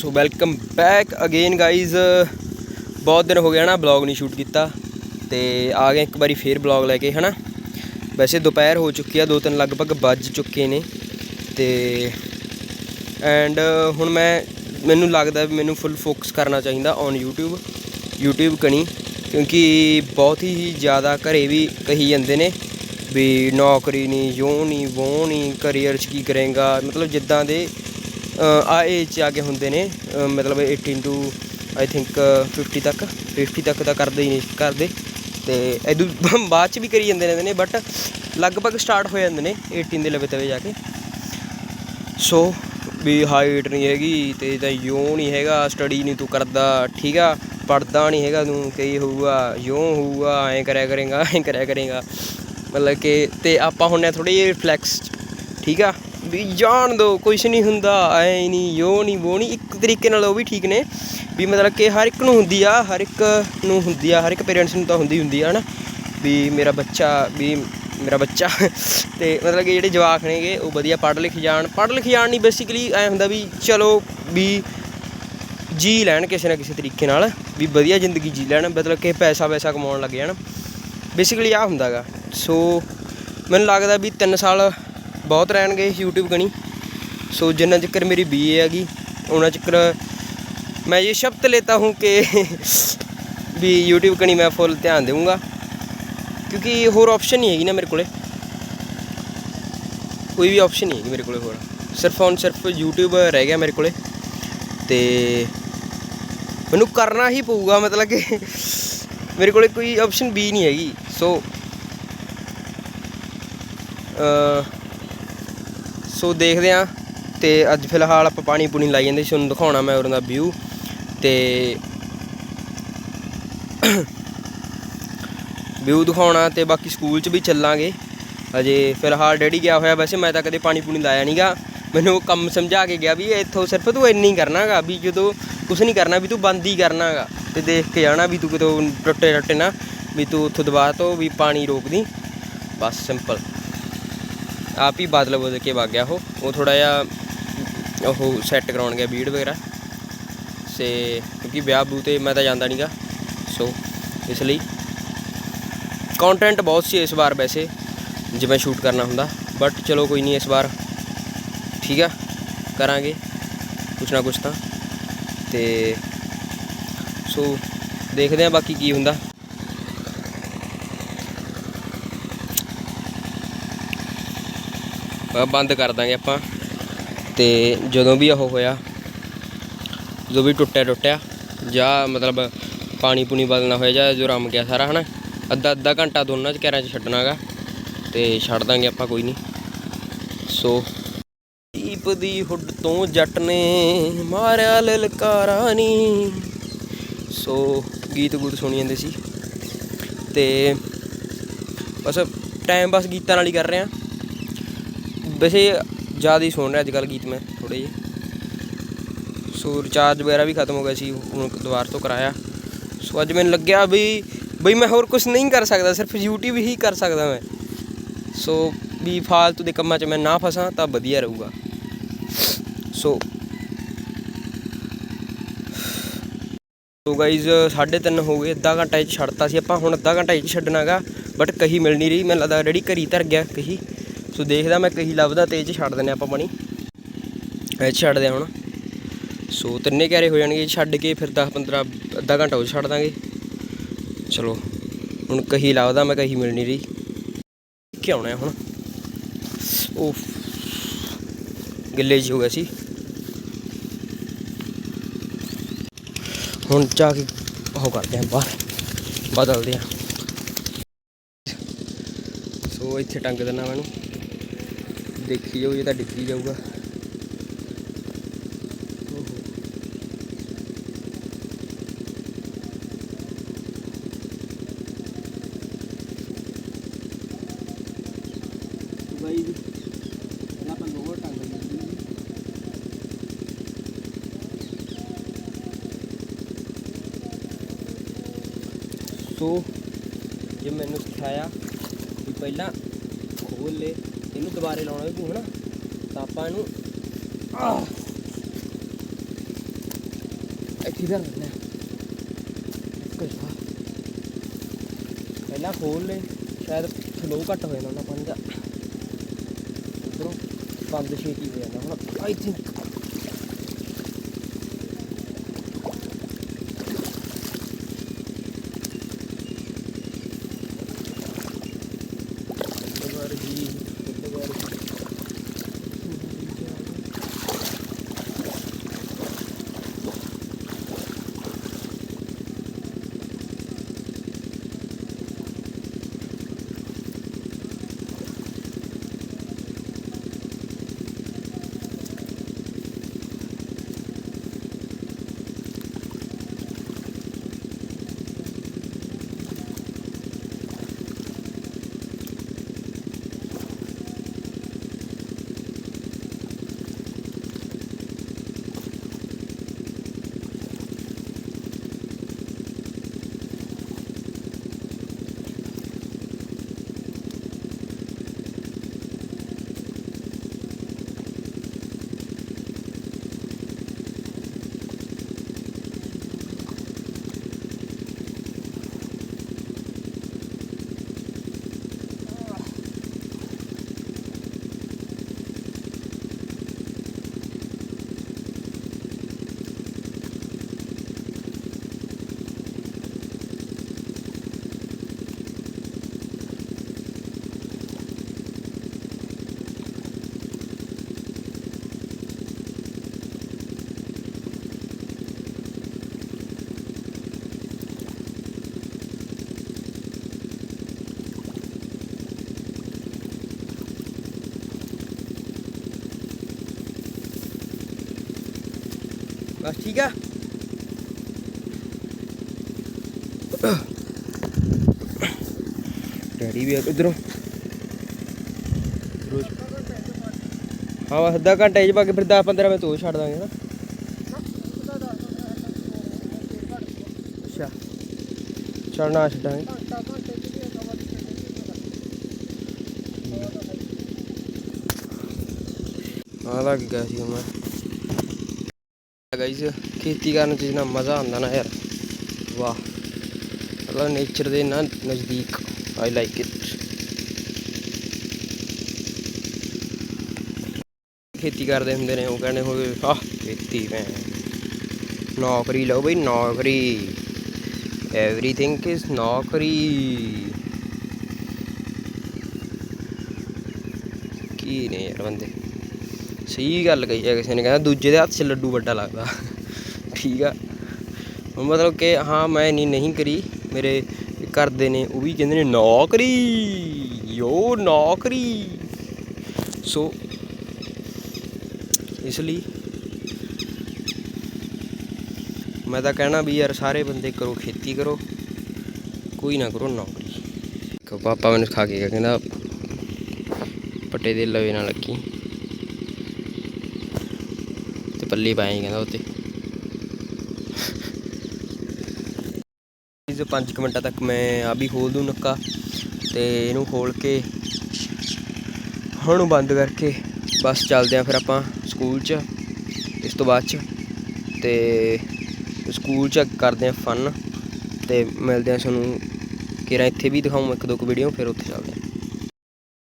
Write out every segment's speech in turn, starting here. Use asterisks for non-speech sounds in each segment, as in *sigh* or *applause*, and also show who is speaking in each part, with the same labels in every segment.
Speaker 1: So welcome back again guys ਬਹੁਤ ਦਿਨ ਹੋ ਗਿਆ ਨਾ ਬਲੌਗ ਨਹੀਂ ਸ਼ੂਟ ਕੀਤਾ ਤੇ ਆ ਗਏ ਇੱਕ ਵਾਰੀ ਫੇਰ ਬਲੌਗ ਲੈ ਕੇ, ਹਨਾ? ਵੈਸੇ ਦੁਪਹਿਰ ਹੋ ਚੁੱਕੀ ਆ, ਦੋ ਤਿੰਨ ਲਗਭਗ ਵੱਜ ਚੁੱਕੇ ਨੇ ਤੇ ਐਂਡ ਹੁਣ ਮੈਂ, ਮੈਨੂੰ ਲੱਗਦਾ ਵੀ ਮੈਨੂੰ ਫੁੱਲ ਫੋਕਸ ਕਰਨਾ ਚਾਹੀਦਾ ਔਨ YouTube YouTube ਕਣੀ, ਕਿਉਂਕਿ ਬਹੁਤ ਹੀ ਜ਼ਿਆਦਾ ਘਰੇ ਵੀ ਕਹੀ ਜਾਂਦੇ ਨੇ ਵੀ ਨੌਕਰੀ ਨਹੀਂ ਯੋ ਨਹੀਂ ਵੋ ਨਹੀਂ ਕਰੀਅਰ 'ਚ ਕੀ ਕਰੇਗਾ, ਮਤਲਬ ਜਿੱਦਾਂ ਦੇ ਆ ਏਜ 'ਚ ਆ ਕੇ ਹੁੰਦੇ ਨੇ ਮਤਲਬ 18 ਟੂ ਆਈ ਥਿੰਕ 50 ਤੱਕ 50 ਤੱਕ ਤਾਂ ਕਰਦੇ ਹੀ ਨਹੀਂ ਕਰਦੇ ਤੇ ਇਦੋਂ *laughs* ਬਾਅਦ ਚ ਵੀ ਕਰੀ ਜਾਂਦੇ ਰਹਿੰਦੇ ਨੇ ਬਟ ਲਗਭਗ ਸਟਾਰਟ ਹੋ ਜਾਂਦੇ ਨੇ 18 ਦੇ ਲਵੇ ਤਵੇ ਜਾ ਕੇ। ਸੋ ਵੀ ਹਾਈਟ ਨਹੀਂ ਹੈਗੀ, ਤੇ ਤਾਂ ਯੋ ਨਹੀਂ ਹੈਗਾ ਸਟੱਡੀ ਨਹੀਂ ਤੂੰ ਕਰਦਾ, ਠੀਕ ਆ? ਪੜਦਾ ਨਹੀਂ ਹੈਗਾ ਤੂੰ ਕਈ ਹੋਊਗਾ, ਯੋ ਹੋਊਗਾ, ਐਂ ਕਰਿਆ ਕਰੇਗਾ, ਐਂ ਕਰਿਆ ਕਰੇਗਾ। ਮਤਲਬ ਕਿ, ਤੇ ਆਪਾਂ ਹੁੰਨੇ ਥੋੜੀ ਜਿਹੀ ਰਿਫਲੈਕਸ ਠੀਕ ਆ? ਵੀ ਜਾਣ ਦੋ ਕੁਝ ਨਹੀਂ ਹੁੰਦਾ, ਐ ਨਹੀਂ, ਯੋ ਨਹੀਂ, ਵੋ ਨਹੀਂ। ਇੱਕ ਤਰੀਕੇ ਨਾਲ ਉਹ ਵੀ ਠੀਕ ਨੇ ਵੀ ਮਤਲਬ ਕਿ ਹਰ ਇੱਕ ਨੂੰ ਹੁੰਦੀ ਆ, ਹਰ ਇੱਕ ਨੂੰ ਹੁੰਦੀ ਆ, ਹਰ ਇੱਕ ਪੇਰੈਂਟਸ ਨੂੰ ਤਾਂ ਹੁੰਦੀ ਹੁੰਦੀ ਆ, ਹਨਾ। ਵੀ ਮੇਰਾ ਬੱਚਾ, ਵੀ ਮੇਰਾ ਬੱਚਾ। ਤੇ ਮਤਲਬ ਕਿ ਜਿਹੜੇ ਜਵਾਕ ਨੇਗੇ, ਉਹ ਵਧੀਆ ਪੜ੍ਹ ਲਿਖ ਜਾਣ। ਪੜ੍ਹ ਲਿਖ ਜਾਣ ਨਹੀਂ ਬੇਸਿਕਲੀ ਐ ਹੁੰਦਾ ਵੀ ਚਲੋ ਵੀ ਜੀ ਲੈਣ ਕਿਸੇ ਨਾ ਕਿਸੇ ਤਰੀਕੇ ਨਾਲ, ਵੀ ਵਧੀਆ ਜ਼ਿੰਦਗੀ ਜੀ ਲੈਣ, ਮਤਲਬ ਕਿ ਪੈਸਾ ਵੈਸਾ ਕਮਾਉਣ ਲੱਗ ਜਾਣ। ਬੇਸਿਕਲੀ ਆ ਹੁੰਦਾਗਾ। ਸੋ ਮੈਨੂੰ ਲੱਗਦਾ ਵੀ 3 ਸਾਲ ਬਹੁਤ ਰਹਿਣਗੇ YouTube ਕਣੀ। ਸੋ ਜਿੰਨਾ ਚੱਕਰ ਮੇਰੀ ਬੀਏ ਹੈਗੀ ਉਹਨਾਂ ਚੱਕਰ ਮੈਂ ਇਹ ਸ਼ਬਦ ਲੇਤਾ ਹੂੰ ਕਿ ਵੀ YouTube ਕਣੀ ਮੈਂ ਫੁੱਲ ਧਿਆਨ ਦੇਵਾਂਗਾ ਕਿਉਂਕਿ ਹੋਰ ਆਪਸ਼ਨ ਨਹੀਂ ਹੈਗੀ ਨਾ ਮੇਰੇ ਕੋਲੇ। ਕੋਈ ਵੀ ਆਪਸ਼ਨ ਨਹੀਂ ਹੈਗੀ ਮੇਰੇ ਕੋਲੇ ਹੋਰ। ਸਿਰਫ ਔਨ ਸਿਰਫ YouTube ਰਹਿ ਗਿਆ ਮੇਰੇ ਕੋਲੇ। ਤੇ ਮੈਨੂੰ ਕਰਨਾ ਹੀ ਪਊਗਾ, ਮਤਲਬ ਕਿ ਮੇਰੇ ਕੋਲੇ ਕੋਈ ਆਪਸ਼ਨ ਵੀ ਨਹੀਂ ਹੈਗੀ। ਸੋ ਸੋ ਦੇਖਦੇ ਆ ਤੇ ਅੱਜ ਫਿਲਹਾਲ ਆਪਾਂ ਪਾਣੀ ਪੂਣੀ ਲਾਈ ਜਾਂਦੇ ਸੀ, ਤੁਹਾਨੂੰ ਦਿਖਾਉਣਾ ਮੈਂ ਉਹਨਾਂ ਦਾ ਵਿਊ ਤੇ ਵਿਊ ਦਿਖਾਉਣਾ ਤੇ ਬਾਕੀ ਸਕੂਲ 'ਚ ਵੀ ਚੱਲਾਂਗੇ। ਅਜੇ ਫਿਲਹਾਲ ਡੈਡੀ ਗਿਆ ਹੋਇਆ, ਵੈਸੇ ਮੈਂ ਤਾਂ ਕਦੇ ਪਾਣੀ ਪੂਣੀ ਲਾਇਆ ਨਹੀਂਗਾ ਮੈਨੂੰ ਉਹ ਕੰਮ ਸਮਝਾ ਕੇ ਗਿਆ ਵੀ ਇੱਥੋਂ ਸਿਰਫ ਤੂੰ ਇੰਨੀ ਕਰਨਾਗਾ, ਵੀ ਜਦੋਂ ਕੁਝ ਨਹੀਂ ਕਰਨਾ, ਵੀ ਤੂੰ ਬੰਦ ਹੀ ਕਰਨਾਗਾ। ਤੇ ਦੇਖ ਕੇ ਜਾਣਾ ਵੀ ਤੂੰ ਕਿਤੋਂ ਟੁੱਟੇ ਟੁੱਟੇ ਨਾ, ਵੀ ਤੂੰ ਉੱਥੋਂ ਦਬਾ ਤੋਂ ਵੀ ਪਾਣੀ ਰੋਕਦੀ। ਬਸ ਸਿੰਪਲ ਆਪ ਹੀ ਬਾਦਲ ਬਦਲ ਕੇ ਵਗ ਗਿਆ ਉਹ। ਉਹ ਥੋੜਾ ਜਿਹਾ ਉਹ ਸੈੱਟ ਕਰਾਉਣ ਗਿਆ ਬੀਡ ਵਗੈਰਾ। ਸੇ ਕਿਉਂਕਿ ਵਿਆਹ ਬੂ ਤੇ ਮੈਂ ਤਾਂ ਜਾਂਦਾ ਨਹੀਂਗਾ ਸੋ ਇਸ ਲਈ ਕੰਟੈਂਟ ਬਹੁਤ ਸੀ ਇਸ ਵਾਰ ਵੈਸੇ, ਜਿਵੇਂ ਸ਼ੂਟ ਕਰਨਾ ਹੁੰਦਾ। ਬਟ ਚਲੋ ਕੋਈ ਨਹੀਂ, ਇਸ ਵਾਰ ਠੀਕ ਆ, ਕਰਾਂਗੇ ਕੁਛ ਨਾ ਕੁਛ ਤਾਂ। ਤੇ ਸੋ ਦੇਖਦੇ ਆ ਬਾਕੀ ਕੀ ਹੁੰਦਾ। ਬੰਦ ਕਰ ਦਾਂਗੇ ਆਪਾਂ। ਤੇ ਜਦੋਂ ਵੀ ਉਹ ਹੋਇਆ ਜੋ ਵੀ ਟੁੱਟਿਆ ਟੁੱਟਿਆ, ਜਾਂ ਮਤਲਬ ਪਾਣੀ ਪੂਣੀ ਬਦਲਣਾ ਹੋਇਆ, ਜਾਂ ਜੋ ਰਮ ਗਿਆ ਸਾਰਾ, ਹਨਾ? ਅੱਧਾ ਅੱਧਾ ਘੰਟਾ ਦੋਨਾਂ ਚ ਕੈਰਾਂ ਚ ਛੱਡਣਾਗਾ ਤੇ ਛੱਡ ਦਾਂਗੇ ਆਪਾਂ, ਕੋਈ ਨਹੀਂ ਸੋ ਦੀਪ ਦੀ ਹੁੱਡ ਤੋਂ ਜੱਟ ਨੇ ਮਾਰਿਆ ਲਲਕਾਰਾ ਨੀ। ਸੋ ਗੀਤ ਗੂਤ ਸੁਣੀ ਜਾਂਦੇ ਸੀ। ਤੇ ਬਸ ਟਾਈਮ ਬਸ ਗੀਤਾਂ ਨਾਲ ਹੀ ਕਰ ਰਿਹਾ ਵੈਸੇ ਜ਼ਿਆਦਾ ਹੀ ਸੁਣ ਰਿਹਾ ਅੱਜ ਕੱਲ੍ਹ ਗੀਤ ਮੈਂ ਥੋੜੇ ਜਿਹੇ। ਸੋ ਰਿਚਾਰਜ ਵਗੈਰਾ ਵੀ ਖਤਮ ਹੋ ਗਿਆ ਸੀ, ਹੁਣ ਦੁਬਾਰਾ ਤੋਂ ਕਰਾਇਆ। ਸੋ ਅੱਜ ਮੈਨੂੰ ਲੱਗਿਆ ਵੀ, ਬਈ ਮੈਂ ਹੋਰ ਕੁਝ ਨਹੀਂ ਕਰ ਸਕਦਾ, ਸਿਰਫ YouTube ਹੀ ਕਰ ਸਕਦਾ ਮੈਂ। ਸੋ ਵੀ ਫਾਲਤੂ ਦੇ ਕੰਮਾਂ 'ਚ ਮੈਂ ਨਾ ਫਸਾਂ, ਤਾਂ ਵਧੀਆ ਰਹੂਗਾ। ਸੋ ਸੋ ਗਾਈਜ਼ 3:30 ਹੋ ਗਏ, ਅੱਧਾ ਘੰਟਾ ਇਹ 'ਚ ਛੱਡਤਾ ਸੀ ਆਪਾਂ, ਹੁਣ ਅੱਧਾ ਘੰਟਾ ਇਹ 'ਚ ਛੱਡਣਾਗਾ ਬਟ ਕਹੀ ਮਿਲ ਨਹੀਂ ਰਹੀ, ਮੈਨੂੰ ਲੱਗਦਾ ਰੈਡੀ ਘਰੀ ਧਰ ਗਿਆ, ਕਹੀ। ਸੋ ਦੇਖਦਾ ਮੈਂ ਕਹੀ ਲੱਭਦਾ ਤੇ ਇਹ 'ਚ ਛੱਡ ਦਿੰਦੇ ਆਪਾਂ ਪਾਣੀ। ਇਹ 'ਚ ਛੱਡਦੇ ਆ ਹੁਣ। ਸੋ ਤਿੰਨੇ ਕੈਰੇ ਹੋ ਜਾਣਗੇ ਛੱਡ ਕੇ ਫਿਰ 10 15 ਅੱਧਾ ਘੰਟਾ ਉਹ 'ਚ ਛੱਡ ਦਾਂਗੇ। ਚਲੋ, ਹੁਣ ਕਹੀ ਲੱਭਦਾ, ਮੈਂ ਕਹੀ ਮਿਲ ਨਹੀਂ ਰਹੀ। ਕਿ ਆਉਣਾ ਹੁਣ? ਉਹ ਗਿੱਲੇ ਜਿਹੇ ਹੋ ਗਿਆ ਸੀ। ਹੁਣ ਜਾ ਕੇ ਉਹ ਕਰਦੇ ਆ ਬਾਹਰ। ਬਦਲਦੇ ਆ ਸੋ ਇੱਥੇ ਟੰਗ ਦਿੰਦਾ ਮੈਨੂੰ ਦੇਖੀ ਜਾਓ ਇਹ ਤਾਂ ਡਿੱਗੀ ਜਾਊਗਾ ਓਹੋ। ਬਾਈ ਆਪਾਂ ਲੋਹਰ ਟੰਗ ਦਿੰਦੇ ਸੋ, ਜੇ ਮੈਨੂੰ ਸਿਖਾਇਆ ਵੀ ਪਹਿਲਾਂ ਖੋਲ ਲੈ ਇਹਨੂੰ ਦੁਬਾਰੇ ਲਾਉਣਾ ਵੀ ਹਨਾ? ਤਾਂ ਆਪਾਂ ਇਹਨੂੰ ਆਹ। ਇੱਥੇ ਧਰ ਦਿੰਦੇ ਆ ਪਹਿਲਾਂ ਖੋਲ ਲੈ। ਸ਼ਾਇਦ ਫਲੋ ਘੱਟ ਹੋ ਜਾਂਦਾ ਪਾਣੀ ਦਾ। ਉਧਰੋਂ ਬੰਦ ਛੇਤੀ ਹੋ ਜਾਂਦਾ। ਹੁਣ ਆਈ ਥਿੰਕ ਬਸ ਠੀਕ ਆ। ਡੈਡੀ ਵੀ ਆ ਹਾਂ, ਬਸ ਅੱਧਾ ਘੰਟਾ ਚ ਪਾ ਕੇ ਫਿਰ 10 15 ਮਿੰਟ ਉਹ ਛੱਡ ਦਾਂਗੇ ਨਾ। ਅੱਛਾ। ਛੱਡਣਾ ਛੱਡਾਂਗੇ। ਆ ਲੱਗ ਗਿਆ ਸੀ ਮੈਂ ਗਾਈਸ ਖੇਤੀ ਕਰਨ ਚ ਨਾ ਮਜ਼ਾ ਆਉਂਦਾ ਨਾ ਯਾਰ। ਵਾਹ। ਮਤਲਬ ਨੇਚਰ ਦੇ ਨਾ ਨਜ਼ਦੀਕ ਆਈ ਲਾਈਕ ਇਟ ਖੇਤੀ ਕਰਦੇ ਹੁੰਦੇ ਨੇ, ਉਹ ਕਹਿੰਦੇ ਹੋਵੇ ਆਹ, ਖੇਤੀ ਮੈਂ। ਨੌਕਰੀ ਲਓ ਬਈ, ਨੌਕਰੀ। ਐਵਰੀਥਿੰਗ ਇਜ਼ ਨੌਕਰੀ। ਕੀ ਨੇ ਯਾਰ ਬੰਦੇ। ਸਹੀ ਗੱਲ ਕਹੀ ਹੈ ਕਿਸੇ ਨੇ, ਕਹਿੰਦਾ ਦੂਜੇ ਦੇ ਹੱਥ 'ਚ ਲੱਡੂ ਵੱਡਾ ਲੱਗਦਾ। ਠੀਕ ਆ। ਮਤਲਬ ਕਿ ਹਾਂ, ਮੈਂ ਇੰਨੀ ਨਹੀਂ ਕਰੀ, ਮੇਰੇ ਘਰਦੇ ਨੇ ਉਹ ਵੀ ਕਹਿੰਦੇ ਨੇ, ਨੌਕਰੀ, ਯੋ ਨੌਕਰੀ। ਸੋ ਇਸ ਲਈ ਮੈਂ ਤਾਂ ਕਹਿਣਾ ਵੀ ਯਾਰ, ਸਾਰੇ ਬੰਦੇ ਕਰੋ, ਖੇਤੀ ਕਰੋ, ਕੋਈ ਨਾ ਕਰੋ ਨੌਕਰੀ। ਪਾਪਾ ਮੈਨੂੰ ਖਾ ਕੇ ਗਿਆ, ਕਹਿੰਦਾ ਪੱਟੇ ਦੇ ਲਵੇ ਨਾ ਲੱਗੀ ਤੇ ਪੱਲੀ ਪਾਈ ਕਹਿੰਦਾ ਉੱਤੇ। ਇਸ 5 ਮਿੰਟਾਂ ਤੱਕ ਮੈਂ ਆ ਵੀ ਖੋਲ ਦੂੰ ਨੱਕਾ ਤੇ ਇਹਨੂੰ ਖੋਲ ਕੇ ਹੁਣ ਬੰਦ ਕਰਕੇ ਬਸ ਚੱਲਦੇ ਆ ਫਿਰ ਆਪਾਂ ਸਕੂਲ 'ਚ, ਇਸ ਤੋਂ ਬਾਅਦ 'ਚ ਤੇ ਸਕੂਲ 'ਚ ਕਰਦੇ ਆ ਫਨ ਤੇ ਮਿਲਦੇ ਆ ਤੁਹਾਨੂੰ। ਕਿਰਾ ਇੱਥੇ ਵੀ ਦਿਖਾਉਂ ਇੱਕ ਦੋ ਕੁ ਵੀਡੀਓ ਫਿਰ ਉੱਥੇ ਚੱਲਦੇ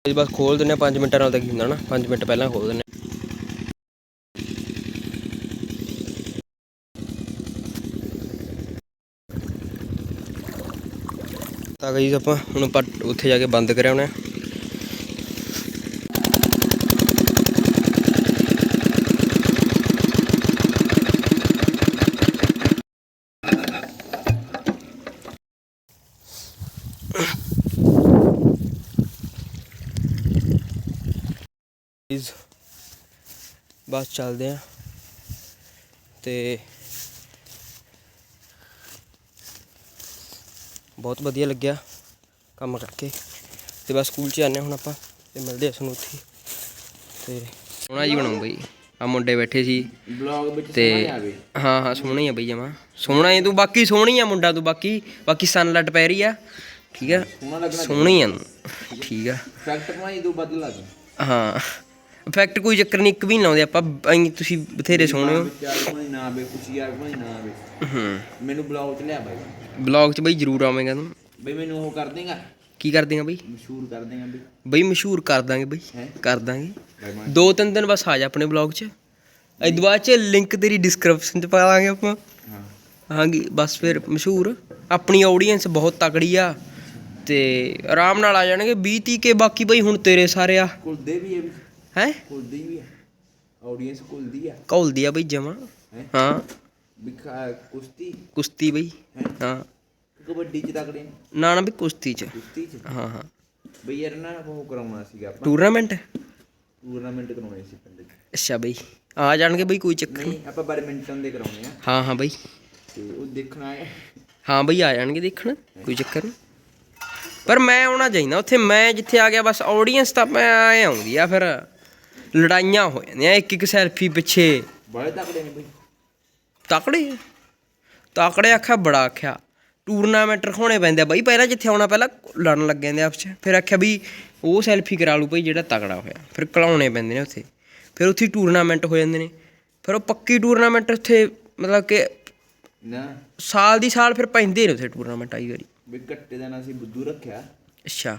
Speaker 1: ਆ ਬਸ ਖੋਲ ਦਿੰਦੇ ਆ 5 ਮਿੰਟਾਂ ਨਾਲ ਤਾਂ ਕੀ ਹੁੰਦਾ ਨਾ 5 ਮਿੰਟ ਪਹਿਲਾਂ ਖੋਲ ਦਿੰਦੇ ਤਾਂ ਗਈ ਆਪਾਂ ਹੁਣ ਆਪਾਂ ਉੱਥੇ ਜਾ ਕੇ ਬੰਦ ਕਰਿਆ ਬਸ ਚੱਲਦੇ ਆ। ਤੇ ਬਹੁਤ ਵਧੀਆ ਲੱਗਿਆ ਕੰਮ ਕਰਕੇ। ਤੇ ਬਸ ਸਕੂਲ ਚ ਆਨੇ ਹੁਣ ਆਪਾਂ ਤੇ ਮਿਲਦੇ ਆ ਤੁਹਾਨੂੰ ਉੱਥੇ। ਤੇ ਸੋਹਣਾ ਜੀ ਬਣਾਉ ਬਈ। ਆ ਮੁੰਡੇ ਬੈਠੇ ਸੀ।
Speaker 2: ਬਲੌਗ ਵਿੱਚ
Speaker 1: ਤੇ ਹਾਂ ਹਾਂ ਸੋਹਣਾ ਹੀ ਆ ਬਈ ਜਮਾ। ਸੋਹਣਾ ਹੀ ਤੂੰ ਬਾਕੀ ਸੋਹਣੀ ਆ ਮੁੰਡਾ ਤੂੰ ਬਾਕੀ ਬਾਕੀ ਸਨਲਾਈਟ ਪੈ ਰਹੀ ਆ। ਠੀਕ ਆ?
Speaker 2: ਸੋਹਣਾ
Speaker 1: ਆ ਤੂੰ। ਠੀਕ ਆ।
Speaker 2: ਫੈਕਟ ਕਮਾਈ ਦੋ ਬਦਲ ਲੱਗ
Speaker 1: ਹਾਂ। ਇਫੈਕਟ ਕੋਈ ਚੱਕਰ ਨਹੀਂ ਇੱਕ ਵੀ ਨਹੀਂ ਲਾਉਂਦੇ ਆਪਾਂ। ਐਂ ਤੁਸੀਂ ਬਥੇਰੇ ਸੋਹਣੇ ਹੋ।
Speaker 2: ਚਾਰ ਕੋਈ ਨਾ ਆਵੇ ਖੁਸ਼ੀ ਆ ਕੋਈ ਨਾ
Speaker 1: ਹੂੰ।
Speaker 2: ਮੈਨੂੰ ਬਲੌਗ ਚ ਲਿਆ ਬਾਈ।
Speaker 1: ਵਲੌਗ 'ਚ ਬਈ ਜ਼ਰੂਰ ਆਵੇਂਗਾ ਤੂੰ।
Speaker 2: ਬਈ ਮੈਨੂੰ ਉਹ ਕਰ ਦੇਗਾ?
Speaker 1: ਕੀ ਕਰ ਦੇਗਾ ਬਈ?
Speaker 2: ਮਸ਼ਹੂਰ ਕਰ ਦੇਗਾ ਬਈ।
Speaker 1: ਬਈ ਮਸ਼ਹੂਰ ਕਰ ਦਾਂਗੇ ਬਈ ਕਰ ਦਾਂਗੇ। ਦੋ ਤਿੰਨ ਦਿਨ ਬਸ ਆ ਜਾ ਆਪਣੇ ਵਲੌਗ 'ਚ। ਇਦੋਂ ਬਾਅਦ 'ਚ ਲਿੰਕ ਤੇਰੀ ਡਿਸਕ੍ਰਿਪਸ਼ਨ 'ਚ ਪਾ ਦਾਂਗੇ ਆਪਾਂ।
Speaker 2: ਹਾਂ।
Speaker 1: ਹਾਂਜੀ ਬਸ ਫਿਰ ਮਸ਼ਹੂਰ। ਆਪਣੀ ਆਡੀਅנס ਬਹੁਤ ਤਕੜੀ ਆ। ਤੇ ਆਰਾਮ ਨਾਲ ਆ ਜਾਣਗੇ। 20 30 ਕੇ ਬਾਕੀ ਬਈ ਹੁਣ ਤੇਰੇ ਸਾਰੇ ਆ।
Speaker 2: ਕੁਲਦੇ ਵੀ ਹੈ
Speaker 1: ਹੈ?
Speaker 2: ਕੁਲਦੀ ਵੀ ਹੈ ਆਡੀਅנס ਕੁਲਦੀ ਆ।
Speaker 1: ਘੋਲਦੀ ਆ ਬਈ ਜਮਾ।
Speaker 2: ਹਾਂ। ਵੀ ਖਾ- ਕੁਸ਼ਤੀ?
Speaker 1: ਕੁਸ਼ਤੀ ਬਈ।
Speaker 2: ਹੈ? ਕਬੱਡੀ ਚ ਤਕੜੇ ਨੇ?
Speaker 1: ਨਾ ਨਾ ਵੀ ਕੁਸ਼ਤੀ 'ਚ।
Speaker 2: ਕੁਸ਼ਤੀ ਚ?
Speaker 1: ਹਾਂ ਹਾਂ।
Speaker 2: ਬਈ ਯਾਰ ਨਾ ਉਹ ਕਰਾਉਣਾ ਸੀਗਾ ਆਪਾਂ।
Speaker 1: ਟੂਰਨਾਮੈਂਟ
Speaker 2: ਟੂਰਨਾਮੈਂਟ ਕਰਾਉਣੇ ਸੀ ਪਿੰਡ ਚ।
Speaker 1: ਅੱਛਾ ਬਈ। ਆ ਜਾਣਗੇ ਬਈ ਕੋਈ ਚੱਕਰ ਨਹੀਂ
Speaker 2: ਨਹੀਂ ਆਪਾਂ ਬੈਡਮਿੰਟਨ ਦੇ ਕਰਾਉਣੇ ਆ।
Speaker 1: ਹਾਂ ਹਾਂ ਬਈ।
Speaker 2: ਤੇ ਉਹ ਦੇਖਣਾ ਹੈ।
Speaker 1: ਹਾਂ ਬਈ ਆ ਜਾਣਗੇ ਦੇਖਣ। ਕੋਈ ਚੱਕਰ ਨਹੀਂ। ਪਰ ਮੈਂ ਆਉਣਾ ਚਾਹੀਦਾ। ਉੱਥੇ ਮੈਂ ਜਿੱਥੇ ਆ ਗਿਆ ਬਸ ਆਡੀਅנס ਤਾਂ ਮੈਂ ਆਏ ਆਉਂਦੀ ਆ ਫਿਰ ਲੜਾਈਆਂ ਹੋ ਜਾਂਦੀਆਂ। ਇੱਕ ਇੱਕ ਸੈਲਫੀ ਪਿੱਛੇ।
Speaker 2: ਬੜੇ ਤਕੜੇ ਨੇ ਬਈ।
Speaker 1: ਤਕੜੇ ਤਕੜੇ ਆਖਿਆ ਬੜਾ ਆਖਿਆ। ਟੂਰਨਾਮੈਂਟ ਰਖਾਉਣੇ ਪੈਂਦੇ ਆ ਬਾਈ ਪਹਿਲਾਂ ਜਿੱਥੇ ਆਉਣਾ ਪਹਿਲਾਂ ਲੜਨ ਲੱਗ ਜਾਂਦੇ ਆਪਸ ਚ। ਫਿਰ ਆਖਿਆ ਵੀ ਉਹ ਸੈਲਫੀ ਕਰਾ ਲੂ ਭਾਈ ਜਿਹੜਾ ਤਕੜਾ ਹੋਇਆ। ਫਿਰ ਕਲਾਉਣੇ ਪੈਂਦੇ ਨੇ ਉੱਥੇ। ਫਿਰ ਉੱਥੇ ਟੂਰਨਾਮੈਂਟ ਹੋ ਜਾਂਦੇ ਨੇ। ਫਿਰ ਉਹ ਪੱਕੀ ਟੂਰਨਾਮੈਂਟ ਉੱਥੇ ਮਤਲਬ ਕਿ
Speaker 2: ਨਾ।
Speaker 1: ਸਾਲ ਦੀ ਸਾਲ ਫਿਰ ਪੈਂਦੇ ਨੇ ਉੱਥੇ ਟੂਰਨਾਮੈਂਟ ਆਈ ਵਾਰੀ।
Speaker 2: ਵੀ ਘੱਟੇ ਦਾ ਨਾਂ ਅਸੀਂ ਬੁੱਧੂ ਰੱਖਿਆ।
Speaker 1: ਅੱਛਾ।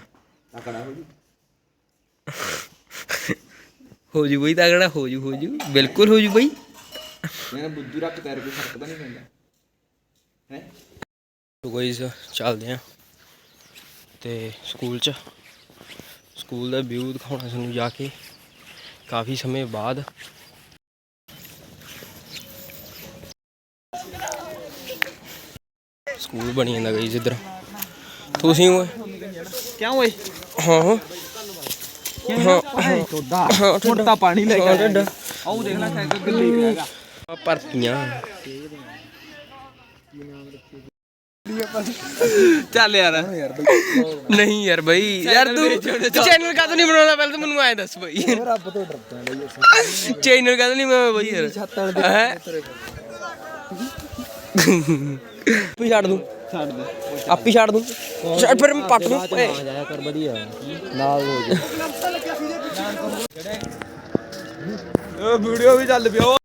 Speaker 2: ਤਕੜਾ ਹੋ ਜੀ।
Speaker 1: ਹੋ ਜੂ ਬਈ ਤਗੜਾ ਹੋ ਜੂ ਹੋ ਜੂ। ਬਿਲਕੁਲ ਹੋ ਜੂ ਬਈ।
Speaker 2: ਮੈਂ ਬੁੱਧੂ ਰੱਖ ਤੇਰੇ ਕੋਈ ਫ਼ਰਕ ਤਾਂ ਨਹੀਂ ਪੈਂਦਾ। ਹੈ?
Speaker 1: ਸੋ ਗਾਇਸ ਚੱਲਦੇ ਆ ਤੇ ਸਕੂਲ ਚ। ਸਕੂਲ ਦਾ ਵਿਊ ਦਿਖਾਉਣਾ ਤੁਹਾਨੂੰ ਜਾ ਕੇ। ਕਾਫੀ ਸਮੇਂ ਬਾਅਦ। ਸਕੂਲ ਬਣੀ ਜਾਂਦਾ ਗਾਇਸ ਇੱਧਰ। ਤੁਸੀਂ ਓਏ
Speaker 2: ਕਿਉਂ ਓਏ?
Speaker 1: ਹਾਂ ਹਾਂ।
Speaker 2: ਹੁਣ ਤਾਂ ਪਾਣੀ ਲੈ
Speaker 1: ਡੱਡਾ
Speaker 2: ਆਉ ਦੇਖ ਲੈ ਸਾਈਕਲ ਕਿੱਲੇ ਪਿਆਗਾ
Speaker 1: ਆ ਭਰਤੀਆਂ।
Speaker 2: ਚੱਲ ਯਾਰ।
Speaker 1: ਨਹੀਂ ਯਾਰ ਬਈ ਯਾਰ ਤੂੰ ਚੈਨਲ ਕਦ ਨਹੀਂ ਬਣਾਉਂਦਾ? ਪਹਿਲਾਂ ਤੂੰ ਮੈਨੂੰ ਐ ਦੱਸ ਬਈ।
Speaker 2: ਰੱਬ ਤੋਂ ਡਰਦਾ ਬਈ
Speaker 1: ਚੈਨਲ ਕਦ ਨਹੀਂ ਬਣਾਉਂਦਾ ਬਈ ਯਾਰ? ਹੈ? ਆਪੀ ਛੱਡ ਦੂੰ।
Speaker 2: ਛੱਡ ਦੇ
Speaker 1: ਆਪੀ ਛੱਡ ਦੂੰ। ਛੱਡ ਫਿਰ ਮੈਂ ਪੱਟ ਦੂੰ। ਓਏ
Speaker 2: ਜਾਇਆ ਕਰ ਵਧੀਆ। ਨਾਲ ਹੋ ਜਾ। ਉਹ ਵੀਡੀਓ ਵੀ ਚੱਲ ਪਿਓ।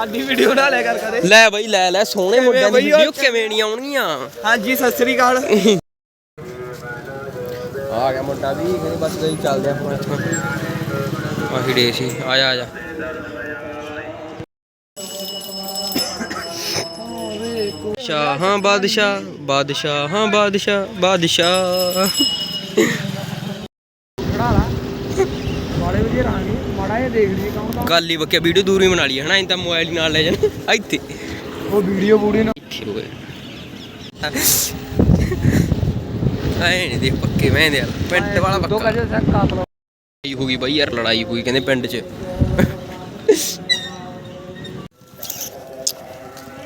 Speaker 2: ਸਾਡੀ ਵੀਡੀਓ ਨਾ ਲੈ ਕਰ ਕਦੇ।
Speaker 1: ਲੈ ਬਈ ਲੈ ਲੈ ਸੋਹਣੇ ਮੁੰਡਿਆਂ ਦੀ ਵੀਡੀਓ ਕਿਵੇਂ ਨਹੀਂ ਆਉਣਗੀਆਂ?
Speaker 2: ਹਾਂਜੀ ਸਤਿ ਸ੍ਰੀ ਅਕਾਲ।
Speaker 1: ਆ ਗਿਆ ਮੁੰਡਾ ਵੀ ਕਹਿੰਦੇ ਬਸ ਗਈ ਚੱਲਦੇ ਆਪਾਂ ਇੱਥੋਂ ਆਹੀ ਡੇ ਸੀ ਆ ਜਾ ਆ ਜਾ ਸ਼ਾਹਾਂ ਬਾਦਸ਼ਾਹ ਬਾਦਸ਼ਾਹਾਂ ਬਾਦਸ਼ਾਹ ਬਾਦਸ਼ਾਹ
Speaker 2: ਮਾੜੇ ਵਧੀਆ ਰਾਣੀ ਮਾੜਾ ਇਹ ਦੇਖ ਲਈ ਕੌਣ ਕੌਣ
Speaker 1: ਗੱਲ ਹੀ ਬੱਕਿਆ ਵੀਡੀਓ ਦੂਰ ਹੀ ਬਣਾ ਲਈ ਹਨਾ? ਇਹ ਤਾਂ ਮੋਬਾਈਲ ਹੀ ਨਾਲ ਲੈ ਜਾਣਾ। ਇੱਥੇ।
Speaker 2: ਉਹ ਵੀਡੀਓ ਬੂੜੀ ਨਾ।
Speaker 1: ਇੱਥੇ ਹੋਏ ਆਏ ਨਹੀਂ ਦੇਖ ਪੱਕੇ ਮੈਂ ਦੇ ਪਿੰਡ ਵਾਲਾ
Speaker 2: ਦੋ
Speaker 1: ਪੱਕਾ
Speaker 2: ਕਜੇ
Speaker 1: ਲੜਾਈ ਹੋ ਗਈ ਬਾਈ ਯਾਰ ਲੜਾਈ ਹੋਈ ਕਹਿੰਦੇ ਪਿੰਡ 'ਚ।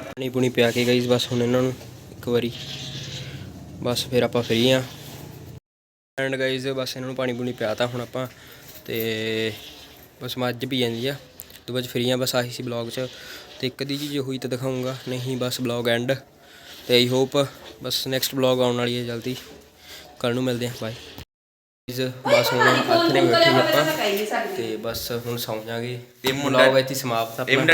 Speaker 1: ਪਾਣੀ ਪੁਣੀ ਪਿਆ ਕੇ ਗਈਸ ਬਸ ਹੁਣ ਇਹਨਾਂ ਨੂੰ ਇੱਕ ਵਾਰੀ। ਬਸ ਫਿਰ ਆਪਾਂ ਫ੍ਰੀ ਆ। ਐਂਡ ਗਾਈਜ਼ ਬਸ ਇਹਨਾਂ ਨੂੰ ਪਾਣੀ ਪੁਣੀ ਪਿਆਤਾ ਹੁਣ ਆਪਾਂ ਤੇ ਬਸ ਮੱਝ ਪੀ ਜਾਂਦੀ ਆ। ਤੋਂ ਬਾਅਦ ਫ੍ਰੀ ਆ, ਬਸ ਆਹੀ ਸੀ ਬਲੌਗ 'ਚ। ਤੇ ਇੱਕ ਦੀ ਚੀਜ਼ ਹੋਈ ਤਾਂ ਦਿਖਾਉਂਗਾ ਨਹੀਂ, ਬਸ ਬਲੌਗ ਐਂਡ ਤੇ ਆਈ ਹੋਪ ਬਸ ਨੈਕਸਟ ਬਲੌਗ ਆਉਣ ਵਾਲੀ ਹੈ ਜਲਦੀ। ਕੱਲ ਨੂੰ ਮਿਲਦੇ ਹਾਂ ਬਾਏ ਗਾਈਜ਼ ਬਸ ਹੁਣ ਹੱਥ ਨੇ ਬੈਠੇ ਆਪਾਂ। ਤੇ ਬਸ ਹੁਣ ਸੌਂ ਜਾਾਂਗੇ। ਤੇ ਬਲੌਗ ਇੱਥੇ ਸਮਾਪਤ ਆਪਣਾ।